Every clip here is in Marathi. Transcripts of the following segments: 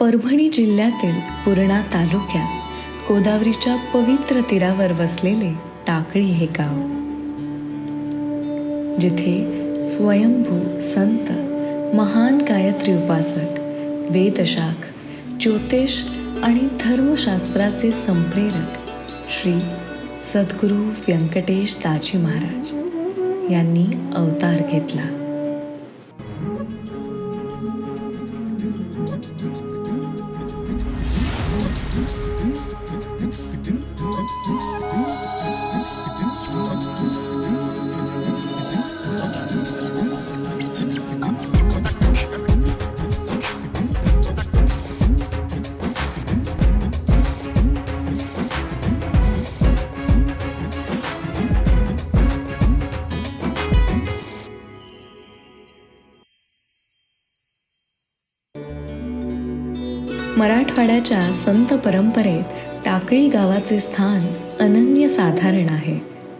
परभणी जिल्ह्यातील पूर्णा तालुक्यात गोदावरीच्या पवित्र तीरावर वसलेले टाकळी हे गाव. जिथे स्वयंभू संत महान गायत्री उपासक वेदशाख ज्योतिष आणि धर्मशास्त्राचे संप्रेरक श्री सद्गुरू व्यंकटेश दाजी महाराज यांनी अवतार घेतला. Peace. मराठवाड्याच्या संत परंपरेत टाकळी गावाचे स्थान अनन्य साधारण आहे.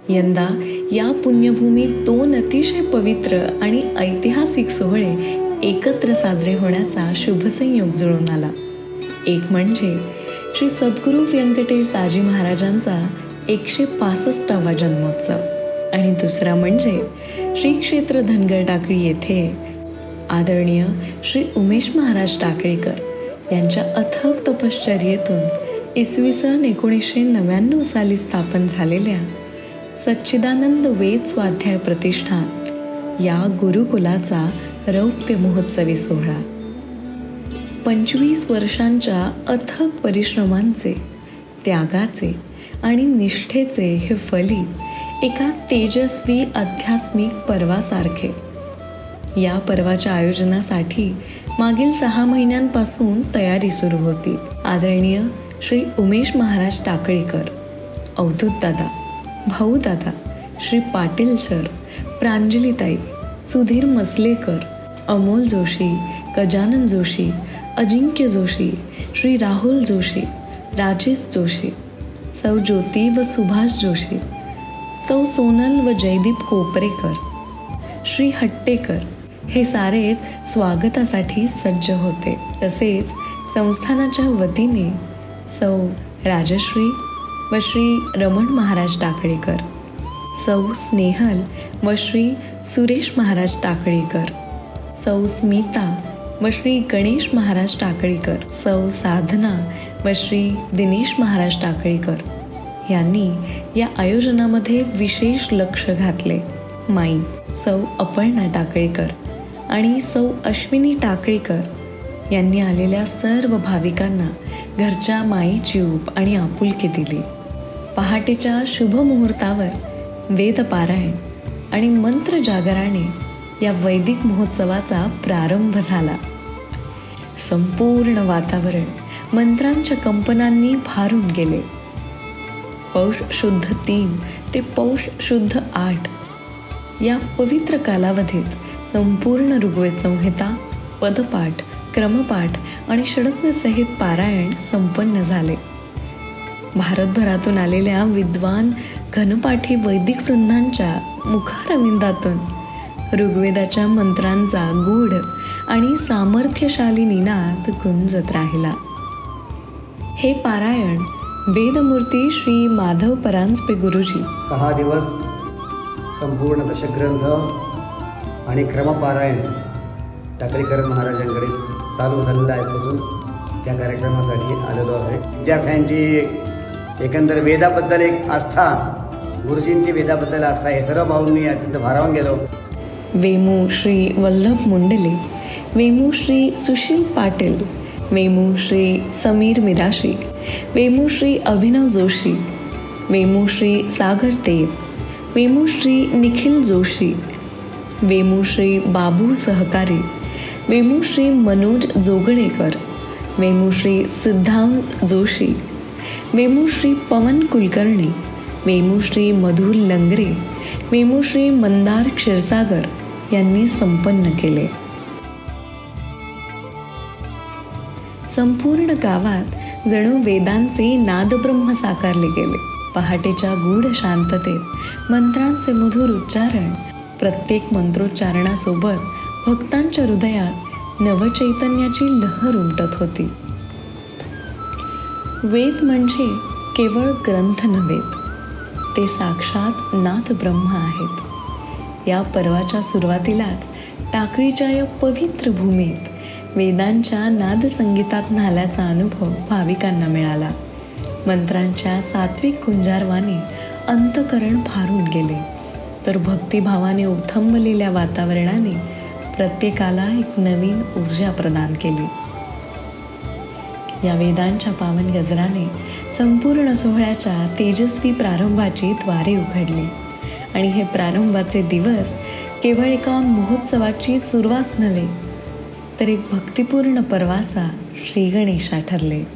यंदा या पुण्यभूमीत दोन अतिशय पवित्र आणि ऐतिहासिक सोहळे एकत्र साजरे होण्याचा शुभसंयोग जुळून आला. एक म्हणजे श्री सद्गुरू व्यंकटेश दाजी महाराजांचा एकशे पासष्टावा जन्मोत्सव आणि दुसरा म्हणजे श्री क्षेत्र धनगर टाकळी येथे आदरणीय श्री उमेश महाराज टाकळीकर यांच्या अथक तपश्चर्येतून इसवी सन एकोणीसशे नव्याण्णव साली स्थापन झालेल्या सच्चिदानंद वेद स्वाध्याय प्रतिष्ठान या गुरुकुलाचा रौप्य महोत्सवी सोहळा. पंचवीस वर्षांच्या अथक परिश्रमांचे त्यागाचे आणि निष्ठेचे हे फलित एका तेजस्वी आध्यात्मिक पर्वासारखे. या पर्वाच्या आयोजनासाठी मागील सहा महिन्यांपासून तयारी सुरू होती. आदरणीय श्री उमेश महाराज टाकळीकर अवधूत दादा भाऊ दादा श्री पाटील सर प्रांजलीताई सुधीर मसलेकर अमोल जोशी गजानन जोशी अजिंक्य जोशी श्री राहुल जोशी राजेश जोशी सौ ज्योती व सुभाष जोशी सौ सोनल व जयदीप कोपरेकर श्री हट्टेकर हे सारेच स्वागतासाठी सज्ज होते. तसेच संस्थानाच्या वतीने सौ राजश्री व श्री रमण महाराज टाकळीकर सौ स्नेहल व श्री सुरेश महाराज टाकळीकर सौ स्मिता व श्री गणेश महाराज टाकळीकर सौ साधना व श्री दिनेश महाराज टाकळीकर यांनी या आयोजनामध्ये विशेष लक्ष घातले. माई सौ अपर्णा टाकळीकर आणि सौ अश्विनी टाकळीकर यांनी आलेल्या सर्व भाविकांना घरच्या माईची ऊब आणि आपुलकी दिली. पहाटेच्या शुभमुहूर्तावर वेदपारायण आणि मंत्र जागराने या वैदिक महोत्सवाचा प्रारंभ झाला. संपूर्ण वातावरण मंत्रांच्या कंपनांनी भारून गेले. पौष शुद्ध तीन ते पौष शुद्ध आठ या पवित्र कालावधीत संपूर्ण ऋग्वेद संहिता पदपाठ क्रमपाठ आणि षडंगसहित पारायण संपन्न झाले. भारतभरातून आलेल्या विद्वान घनपाठी वैदिक वृंदांच्या मुखारविंदातून ऋग्वेदाच्या मंत्रांचा गूढ आणि सामर्थ्यशाली निनाद गुंजत राहिला. हे पारायण वेदमूर्ती श्री माधव परांजपे गुरुजी सहा दिवस संपूर्ण दशग्रंथ आणि क्रमपारायण टाकळीकर महाराजांकडे चालू झालेलं आहे. आजपासून त्या कार्यक्रमासाठी आलेलो आहे. विद्यार्थ्यांची एकंदर वेदाबद्दल एक आस्था गुरुजींची वेदाबद्दल आस्था हे सर्व पाहून मी अत्यंत भारावून गेलो. वेमू श्री वल्लभ मुंडले वेमू श्री सुशील पाटील वेमू श्री समीर मिराशी वेमू श्री अभिनव जोशी वेमू श्री सागर देव वेमू श्री निखिल जोशी वेमुश्री बाबू सहकारी वेमुश्री मनोज जोगळेकर वेमुश्री सिद्धांत जोशी वेमुश्री पवन कुलकर्णी वेमुश्री मधुर लंगरे वेमुश्री मंदार क्षीरसागर यांनी संपन्न केले. संपूर्ण गावात जणू वेदांचे नादब्रह्म साकारले गेले. पहाटेच्या गूढ शांततेत मंत्रांचे मधुर उच्चारण प्रत्येक मंत्रोच्चारणासोबत भक्तांच्या हृदयात नवचैतन्याची लहर उमटत होती. वेद म्हणजे केवळ ग्रंथ नव्हेत ते साक्षात नाथ ब्रह्म आहेत. या पर्वाच्या सुरुवातीलाच टाकळीच्या या पवित्र भूमीत वेदांच्या नादसंगीतात न्हाल्याचा अनुभव भाविकांना मिळाला. मंत्रांच्या सात्विक कुंजारवाने अंतकरण फारून गेले. तर भक्तिभावाने उथंबलेल्या वातावरणाने प्रत्येकाला एक नवीन ऊर्जा प्रदान केली. या वेदांच्या पावन गजराने संपूर्ण सोहळ्याच्या तेजस्वी प्रारंभाची द्वारे उघडली. आणि हे प्रारंभाचे दिवस केवळ एका महोत्सवाची सुरुवात नव्हे तर एक भक्तिपूर्ण पर्वाचा श्रीगणेशा ठरले.